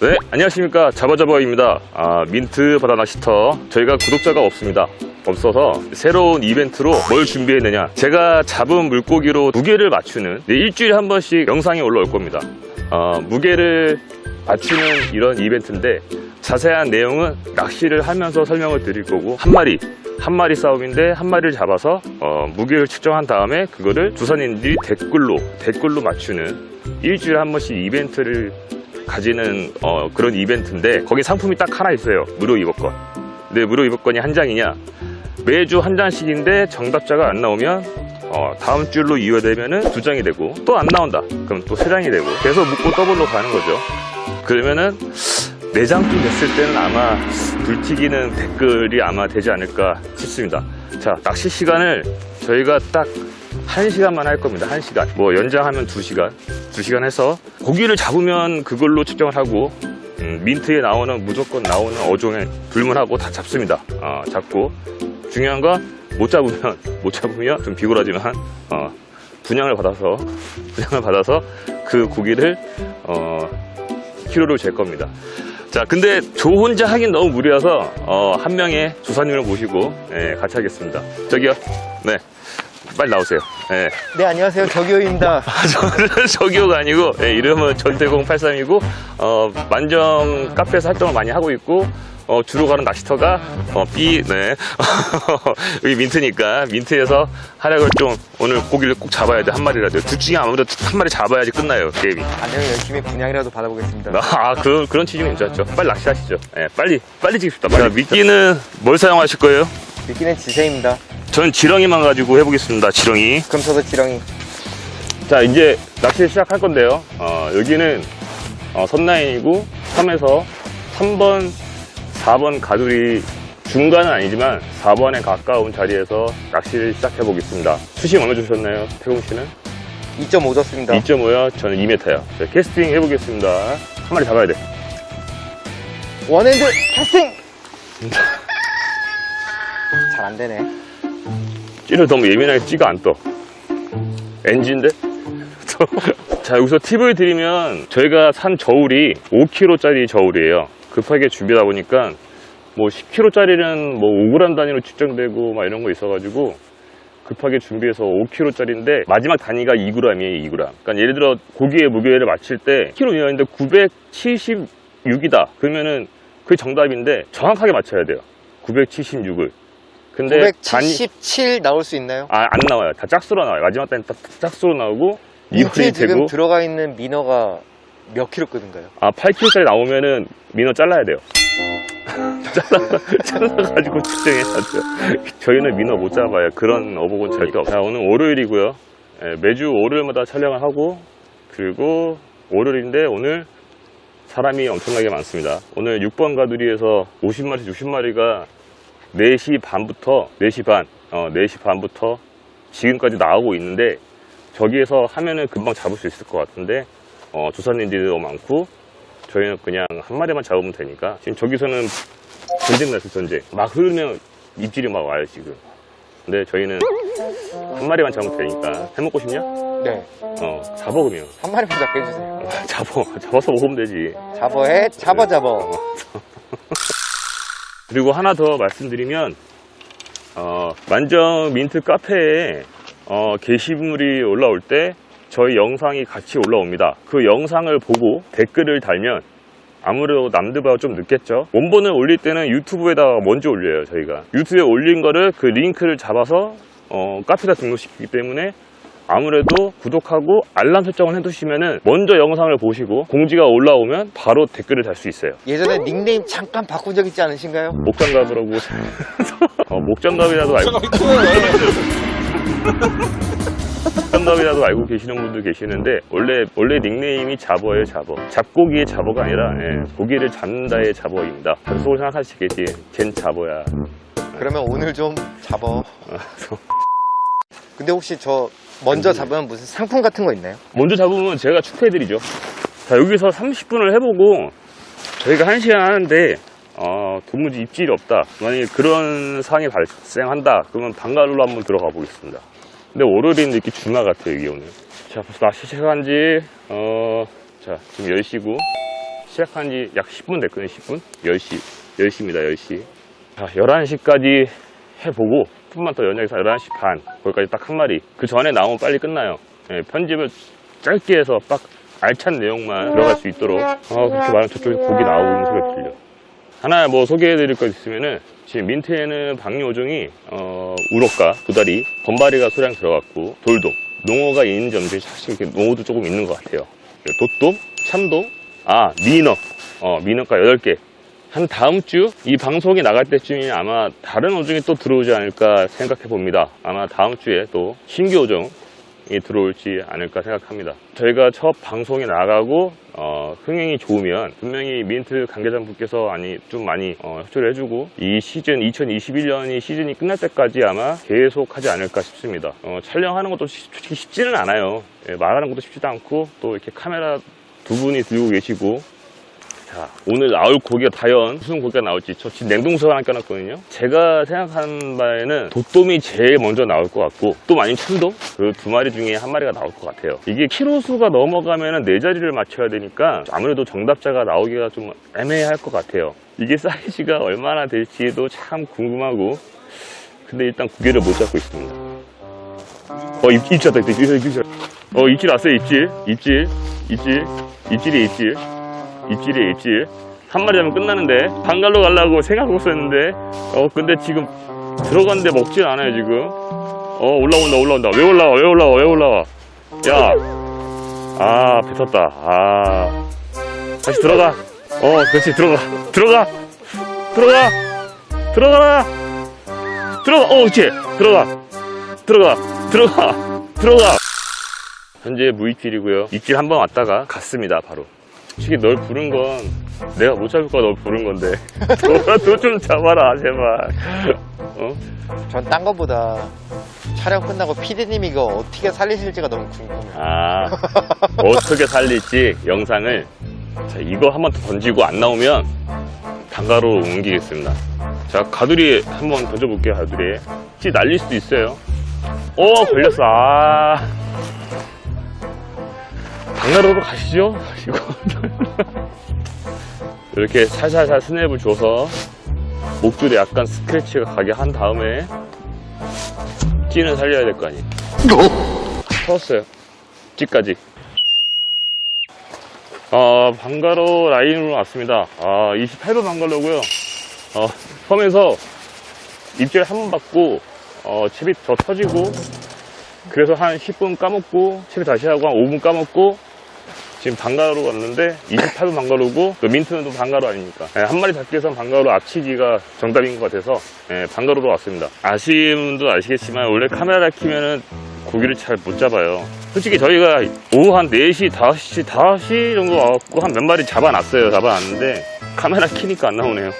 네, 안녕하십니까. 자바자바입니다. 아, 민트 바다 낚시터. 저희가 구독자가 없습니다. 없어서 새로운 이벤트로 뭘 준비했느냐. 제가 잡은 물고기로 무게를 맞추는 네, 일주일에 한 번씩 영상이 올라올 겁니다. 어, 무게를 맞추는 이런 이벤트인데 자세한 내용은 낚시를 하면서 설명을 드릴 거고 한 마리 한 마리 싸움인데 한 마리를 잡아서 어, 무게를 측정한 다음에 그거를 주사님들이 댓글로 댓글로 맞추는 일주일에 한 번씩 이벤트를 가지는 어, 그런 이벤트인데 거기 상품이 딱 하나 있어요. 무료 입업권 근데 무료 입업권이 한 장이냐? 매주 한 장씩인데 정답자가 안 나오면 어, 다음 줄로 이어되면은 두 장이 되고 또 안 나온다. 그럼 또 세 장이 되고. 계속 묶고 더블로 가는 거죠. 그러면은 네 장쯤 됐을 때는 아마 불튀기는 댓글이 아마 되지 않을까 싶습니다. 자 낚시 시간을 저희가 딱 한시간만 할 겁니다. 한시간 뭐 연장하면 두시간두시간 해서 고기를 잡으면 그걸로 측정을 하고 음, 민트에 나오는 무조건 나오는 어종에 불문하고 다 잡습니다. 어, 잡고 중요한 건못 잡으면 못 잡으면 좀 비굴하지만 어, 분양을 받아서 분양을 받아서 그 고기를 어, 키로로 잴 겁니다. 자, 근데 저 혼자 하긴 너무 무리여서 어, 한 명의 조사님을 모시고 예, 같이 하겠습니다. 저기요, 네, 빨리 나오세요. 예. 네, 안녕하세요. 저기요입니다. 저는 저기요가 아니고 예, 이름은 전태공 83이고 어, 만정 카페에서 활동을 많이 하고 있고 어, 주로 가는 낚시터가 어, B 네 여기 민트니까 민트에서 활약을 좀 오늘 고기를 꼭 잡아야 돼 한 마리라도 둘 중에 아무래도 한 마리 잡아야지 끝나요 게임이 안녕 열심히 분양이라도 받아보겠습니다. 아 그런 그런 취지는 괜찮죠 빨리 낚시하시죠 예, 빨리 빨리 찍읍시다 자, 미끼는 뭘 사용하실 거예요? 미끼는 지세입니다. 저는 지렁이만 가지고 해보겠습니다 지렁이 그럼 저도 지렁이. 자 이제 낚시 시작할 건데요 어, 여기는 어, 선라인이고 3에서 3번 4번 가두리 중간은 아니지만 4번에 가까운 자리에서 낚시를 시작해 보겠습니다 수심 어느 주셨나요 태공 씨는? 2.5 줬습니다. 2.5요 저는 2m요 자, 캐스팅 해보겠습니다 한 마리 잡아야 돼 원핸드 캐스팅! 잘 안 되네. 찌를 너무 예민하게 찌가 안 떠. 엔진데? 자, 여기서 팁을 드리면 저희가 산 저울이 5kg짜리 저울이에요. 급하게 준비하다 보니까 뭐 10kg짜리는 뭐 5g 단위로 측정되고 막 이런 거 있어가지고 급하게 준비해서 5kg짜리인데 마지막 단위가 2g이에요, 2g. 그러니까 예를 들어 고기의 무게를 맞출 때 키로 이하인데 976이다. 그러면은 그게 정답인데 정확하게 맞춰야 돼요. 976을. 근데 단위 977 나올 수 있나요? 아, 안 나와요. 다 짝수로 나와요. 마지막 단위 다 짝수로 나오고 민트에 이분이 지금 되고 들어가 있는 민어가 몇 킬로급인가요? 아 8kg짜리 나오면은 민어 잘라야 돼요. 잘라 잘라가지고 측정해야 돼요. 저희는 민어 못 잡아요. 그런 어복은 절대 없어요. 자, 오늘 월요일이고요. 예, 매주 월요일마다 촬영을 하고 그리고 월요일인데 오늘 사람이 엄청나게 많습니다. 오늘 6번 가두리에서 50마리, 60마리가 4시 반부터 4시 반, 어, 4시 반부터 지금까지 나오고 있는데 저기에서 하면은 금방 잡을 수 있을 것 같은데 어, 조사님들이 너무 많고 저희는 그냥 한 마리만 잡으면 되니까 지금 저기서는 전쟁 났어 전쟁 막 흐르면 입질이 막 와요 지금 근데 저희는 한 마리만 잡으면 되니까 해먹고 싶냐? 네. 어 잡어 그러면 한 마리만 잡게 해주세요. 잡어 잡아서 먹으면 되지 잡어해, 잡아, 잡아. 그리고 하나 더 말씀드리면 어, 만정 민트 카페에 어, 게시물이 올라올 때 저희 영상이 같이 올라옵니다. 그 영상을 보고 댓글을 달면 아무래도 남들보다 좀 늦겠죠. 원본을 올릴 때는 유튜브에다가 먼저 올려요. 저희가 유튜브에 올린 거를 그 링크를 잡아서 어, 카페에다 등록시키기 때문에 아무래도 구독하고 알람 설정을 해두시면은 먼저 영상을 보시고 공지가 올라오면 바로 댓글을 달 수 있어요. 예전에 닉네임 잠깐 바꾼 적 있지 않으신가요? 목장갑이라고 어, 목장갑이라도 알고 목장갑이라도 알고 계시는 분도 계시는데 원래 원래 닉네임이 잡어예요 잡어 잡고기의 잡어가 아니라 예, 고기를 잡는다의 잡어입니다 속을 생각하시겠지 쟨 잡어야 그러면 오늘 좀 잡어. 근데 혹시 저 먼저 잡으면 무슨 상품 같은 거 있나요? 먼저 잡으면 제가 축하해드리죠 자 여기서 30분을 해보고 저희가 1시간 하는데 어, 도무지 입질이 없다 만약에 그런 상황이 발생한다 그러면 방갈로로 한번 들어가 보겠습니다 근데 월요일인 느낌 주말 같아요 여기 오늘 자 벌써 낚시 시작한 지 어, 자 지금 10시고 시작한 지 약 10분 됐거든요, 10분? 10시. 10시입니다, 10시. 자, 11시까지 해보고, 조금만 더 연장해서 11시 반, 거기까지 딱 한 마리. 그 전에 나오면 빨리 끝나요. 예, 편집을 짧게 해서 딱 알찬 내용만 들어갈 수 있도록. 아, 그렇게 말하면 저쪽에 고기 나오고 있는 소리가 들려. 하나 뭐 소개해드릴 거 있으면은, 지금 민트에는 방류어종이, 어, 우럭과 도다리, 범바리가 소량 들어갔고, 돌돔, 농어가 있는 점들이 사실 이렇게 농어도 조금 있는 것 같아요. 돛돔, 참돔, 아, 민어, 어, 민어가 8개. 한 다음 주 이 방송이 나갈 때쯤이 아마 다른 어종이 또 들어오지 않을까 생각해 봅니다. 아마 다음 주에 또 신규 어종이 들어올지 않을까 생각합니다. 저희가 첫 방송이 나가고 어, 흥행이 좋으면 분명히 민트 관계자분께서 아니 좀 많이 어, 협조를 해주고 이 시즌 2021년이 시즌이 끝날 때까지 아마 계속 하지 않을까 싶습니다. 어, 촬영하는 것도 시- 솔직히 쉽지는 않아요. 예, 말하는 것도 쉽지도 않고 또 이렇게 카메라 두 분이 들고 계시고 자, 오늘 나올 고기가 과연 무슨 고기가 나올지 저 지금 냉동석을 하나 껴놨거든요. 제가 생각하는 바에는 도돔이 제일 먼저 나올 것 같고 또 아닌 참돔 그 두 마리 중에 한 마리가 나올 것 같아요. 이게 키로수가 넘어가면은 네 자리를 맞춰야 되니까 아무래도 정답자가 나오기가 좀 애매할 것 같아요. 이게 사이즈가 얼마나 될지도 참 궁금하고 근데 일단 고개를 못 잡고 있습니다. 어, 입, 입질 왔다, 입질, 입질. 어, 입질 왔어요, 입질. 입질, 입질, 입질이 입질. 입질이 입질. 한 마리 잡으면 끝나는데, 방갈로 가려고 생각하고 있었는데, 어, 근데 지금 들어갔는데 먹질 않아요, 지금. 어, 올라온다, 올라온다. 왜 올라와, 왜 올라와, 왜 올라와. 야. 아, 뱉었다. 아. 다시 들어가. 어, 그렇지, 들어가. 들어가. 들어가. 들어가라. 들어가. 어, 그렇지. 들어가. 들어가. 들어가. 들어가. 현재 무입질이고요. 입질 한 번 왔다가 갔습니다, 바로. 솔직히 널 부른 건 내가 못 잡을까 널 부른 건데. 너라도 좀 잡아라, 제발. 어? 전 딴 거보다 촬영 끝나고 피디님이 이거 어떻게 살리실지가 너무 궁금해요. 아, 어떻게 살릴지 영상을 자, 이거 한 번 더 던지고 안 나오면 단가로 옮기겠습니다. 자, 가두리 한번 던져볼게요, 가두리. 찌 날릴 수도 있어요. 오, 걸렸어. 아. 단가로로 가시죠. 이거. 이렇게 살살살 스냅을 줘서 목줄에 약간 스크래치가 가게 한 다음에 찌는 살려야 될 거 아니에요. 터졌어요. 찌까지. 어, 방가로 라인으로 왔습니다. 아, 28번 방가로고요. 어, 섬에서 입질 한 번 받고, 어, 칩이 더 터지고, 그래서 한 10분 까먹고, 칩이 다시 하고 한 5분 까먹고, 지금 방가로 왔는데, 28번 방가로고, 또 민트는 또 방가로 아닙니까? 예, 한 마리 잡기 위해서 방가로 앞치기가 정답인 것 같아서, 예, 방가로로 왔습니다. 아시는 분도 아시겠지만, 원래 카메라 키면은 고기를 잘 못 잡아요. 솔직히 저희가 오후 한 4시, 5시, 5시 정도 와갖고 한 몇 마리 잡아놨어요. 잡아놨는데 카메라 키니까 안 나오네요.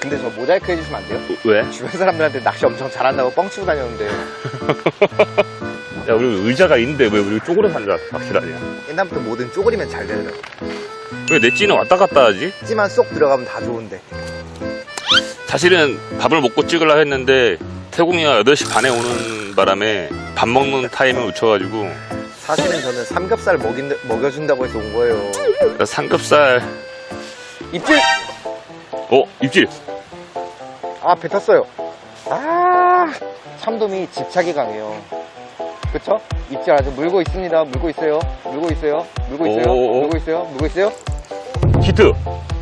근데 저 모자이크 해주시면 안 돼요? 왜? 주변 사람들한테 낚시 엄청 잘한다고 뻥치고 다녔는데 야, 우리 의자가 있는데 왜 우리 쪼그려 앉아 낚시라냐? 옛날부터 뭐든 쪼그리면 잘 되더라고요. 왜내 찌는 왔다 갔다 하지? 찌만 쏙 들어가면 다 좋은데. 사실은 밥을 먹고 찍으려 했는데 태국이가 8시 반에 오는 바람에 밥 먹는 타임을 놓쳐가지고 사실은 저는 삼겹살 먹인, 먹여준다고 해서 온 거예요. 삼겹살 입질! 어? 입질! 아, 뱉었어요. 아, 참돔이 집착이 강해요. 그쵸? 입질 아주 물고 있습니다. 물고 있어요. 물고 있어요. 물고 있어요. 오오오. 물고 있어요. 물고 있어요. 히트!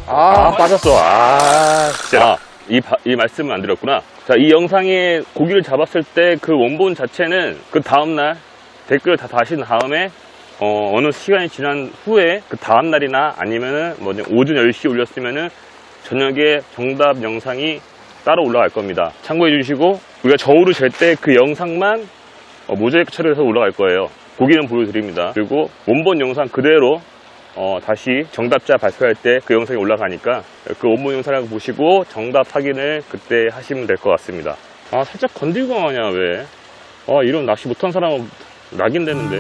아, 아, 빠졌어. 아, 진짜. 이, 바- 이 말씀을 안 드렸구나. 자, 이 영상에 고기를 잡았을 때 그 원본 자체는 그 다음날 댓글 다 다신 다음에 어, 어느 시간이 지난 후에 그 다음날이나 아니면은 뭐 오전 10시 올렸으면은 저녁에 정답 영상이 따로 올라갈 겁니다. 참고해 주시고 우리가 저울을 잴 때 그 영상만 어, 모자이크 처리해서 올라갈 거예요. 고기는 보여드립니다. 그리고 원본 영상 그대로 어, 다시 정답자 발표할 때 그 영상이 올라가니까 그 원본 영상을 보시고 정답 확인을 그때 하시면 될 것 같습니다. 아, 살짝 건들고 하냐, 왜? 아, 이런 낚시 못한 사람은 낙인 되는데.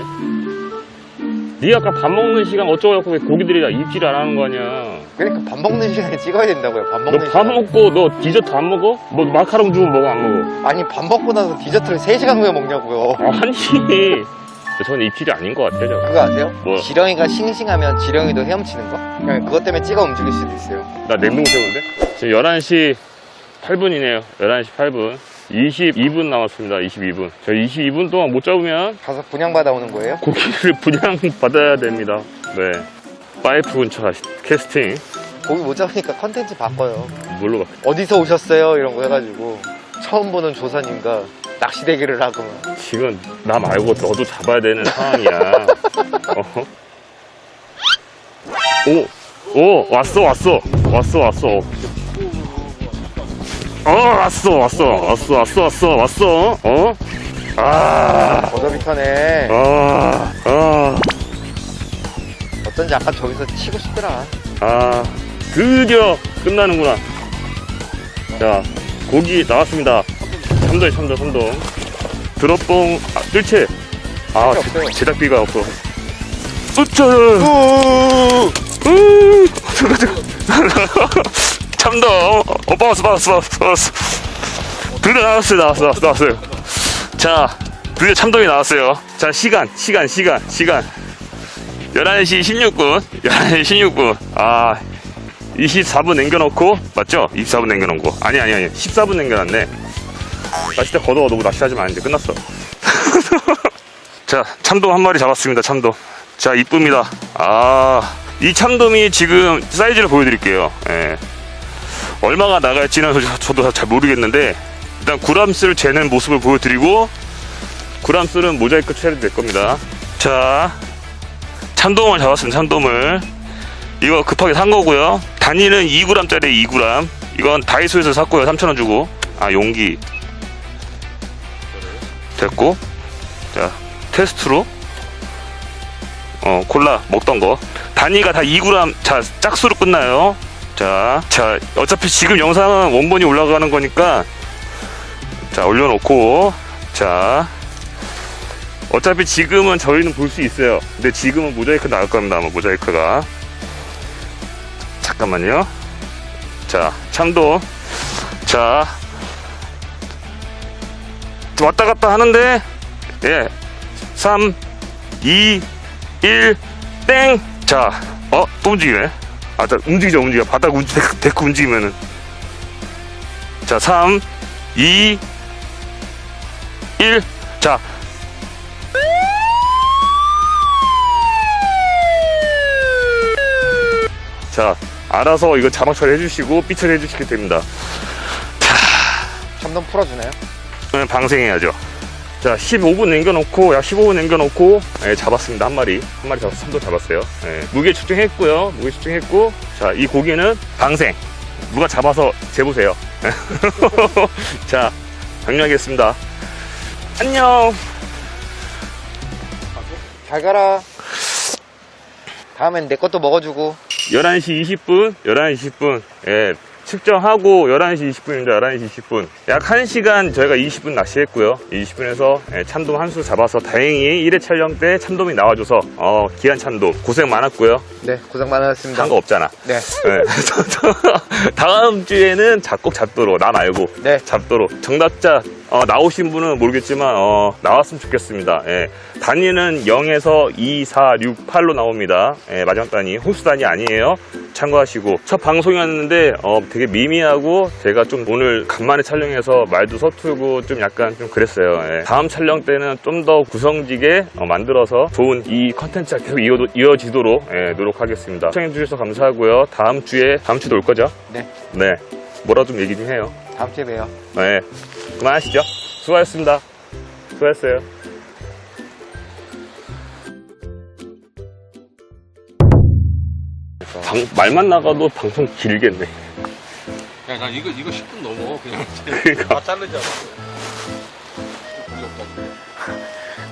니 아까 밥 먹는 시간 어쩌고 왜 고기들이 다 입질 안 하는 거 아니야? 그러니까 밥 먹는 시간에 찍어야 된다고요. 밥너 먹는 밥 시간에. 먹고 너 디저트 안 먹어? 뭐 마카롱 주면 먹어, 안 먹어? 아니, 밥 먹고 나서 디저트를 3시간 후에 먹냐고요. 아니, 저는 입질이 아닌 것 같아요. 저. 그거 아세요? 뭐? 지렁이가 싱싱하면 지렁이도 헤엄치는 거? 그냥 그것 때문에 찍어 움직일 수도 있어요. 나 냉동 새우인데? 지금 11시 8분이네요. 11시 8분. 22분 남았습니다. 22분. 저 22분 동안 못 잡으면 가서 분양받아 오는 거예요? 고기를 분양받아야 됩니다. 네. 파이프 근처 캐스팅. 고기 못 잡으니까 컨텐츠 바꿔요. 뭘로 가? 어디서 오셨어요? 이런 거 해가지고 처음 보는 조사님과 낚시 대기를 하고 막. 지금 나 말고 너도 잡아야 되는 상황이야. 어? 오, 오, 왔어, 왔어, 왔어, 왔어. 어, 왔어, 왔어, 왔어, 왔어, 왔어, 왔어. 어? 아, 버저비터네. 아, 아, 어쩐지 아까 저기서 치고 싶더라. 아, 드디어 끝나는구나. 자, 고기 나왔습니다. 참돔, 참돔, 참돔. 드롭봉, 아, 뜰채. 아, 뜰채 없어요. 제- 제작비가 없어. 으짜! 우! 음, 잠깐, 잠깐. 참돔. 어, 빠졌어, 빠졌어, 빠졌어, 빠졌어. 드디어 나왔어요, 나왔어, 나왔어요. 자, 드디어 참돔이 나왔어요. 자, 시간, 시간, 시간, 시간. 11시 16분, 11시 16분. 아, 24분 남겨놓고, 맞죠? 24분 남겨놓고. 아니, 아니, 아니. 14분 남겨놨네. 낚싯대 걷어 놓고 낚시하지 마는데 끝났어. 자, 참돔 한 마리 잡았습니다, 참돔. 자, 이쁩니다. 아, 이 참돔이 지금 사이즈를 보여드릴게요. 예. 얼마가 나갈지는 저- 저도 잘 모르겠는데, 일단 구람수를 재는 모습을 보여드리고, 구람수는 모자이크 처리도 될 겁니다. 자, 참돔을 잡았습니다, 참돔을. 이거 급하게 산 거고요. 단위는 2g짜리 2g. 이건 다이소에서 샀고요, 3,000원 주고. 아, 용기. 됐고. 자, 테스트로. 어, 콜라 먹던 거. 단위가 다 2g, 자, 짝수로 끝나요. 자, 자, 어차피 지금 영상은 원본이 올라가는 거니까, 자, 올려놓고, 자, 어차피 지금은 저희는 볼 수 있어요. 근데 지금은 모자이크 나올 겁니다, 아마 모자이크가. 잠깐만요. 자, 참도. 자, 왔다 갔다 하는데, 예. 3, 2, 1, 땡! 자, 어? 또 움직이네. 아, 자, 움직이죠, 움직여. 바닥 움직, 데크, 데크 움직이면은. 자, 3, 2, 1. 자. 자, 알아서 이거 자막 처리 해 주시고, 삐 처리 해 주시면 됩니다. 참돔 풀어주나요? 네, 방생해야죠. 자, 15분 남겨놓고, 약 15분 남겨놓고, 예, 잡았습니다. 한 마리. 한 마리 잡았어. 참도 잡았어요. 예, 무게 측정했고요. 무게 측정했고, 자, 이 고기는 방생. 누가 잡아서 재보세요. 자, 정리하겠습니다. 안녕. 잘 가라. 다음엔 내 것도 먹어주고. 11시 20분, 11시 20분, 예, 측정하고 11시 20분입니다. 11시 20분. 약 1시간 저희가 20분 낚시했고요. 20분에서 예, 참돔 한 수 잡아서 다행히 1회 촬영 때 참돔이 나와줘서 어, 귀한 참돔 고생 많았고요. 네, 고생 많으셨습니다. 한 거 없잖아. 네. 예. 다음 주에는 작곡 잡도록 나 말고 네. 잡도록 정답자 어, 나오신 분은 모르겠지만 어, 나왔으면 좋겠습니다. 예. 단위는 0에서 2, 4, 6, 8로 나옵니다. 예, 마지막 단위 호수 단위 아니에요. 참고하시고 첫 방송이었는데 어, 되게 미미하고 제가 좀 오늘 간만에 촬영해서 말도 서툴고 좀 약간 좀 그랬어요. 예. 다음 촬영 때는 좀 더 구성지게 어, 만들어서 좋은 이 컨텐츠가 계속 이어, 이어지도록 예, 노력하겠습니다. 시청해주셔서 감사하고요. 다음 주에 다음 주도 올 거죠? 네. 네. 뭐라 좀 얘기 좀 해요. 다음 주에 봬요. 네. 그만하시죠. 수고하셨습니다. 수고하셨어요. 방- 말만 나가도 방송 길겠네. 야, 나 이거 이거 10분 넘어 그냥 그러니까. 다 자르자.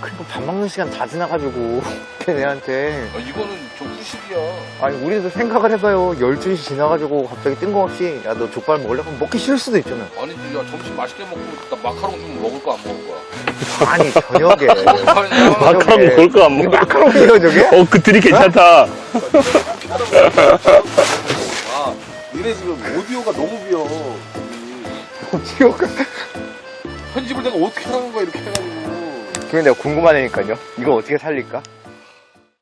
그리고 밥 먹는 시간 다 지나가지고 걔네한테 아, 이거는 좀 후식이야. 아니 우리도 생각을 해봐요 12시 지나가지고 갑자기 뜬금없이 야 너 족발 먹을래? 그럼 먹기 싫을 수도 있잖아 아니, 야 점심 맛있게 먹고 나 마카롱 좀 먹을 거안 먹을 거야? 아니 저녁에 아니, 마카롱 먹을 거안 먹어. 마카롱이에요 저게? 어, 그 들이 괜찮다. 아, 니네 지금 오디오가 너무 비어. 지옥 편집을 내가 어떻게 하는 거야 이렇게 해가지고. 그럼 내가 궁금하다니까요. 이거 어떻게 살릴까?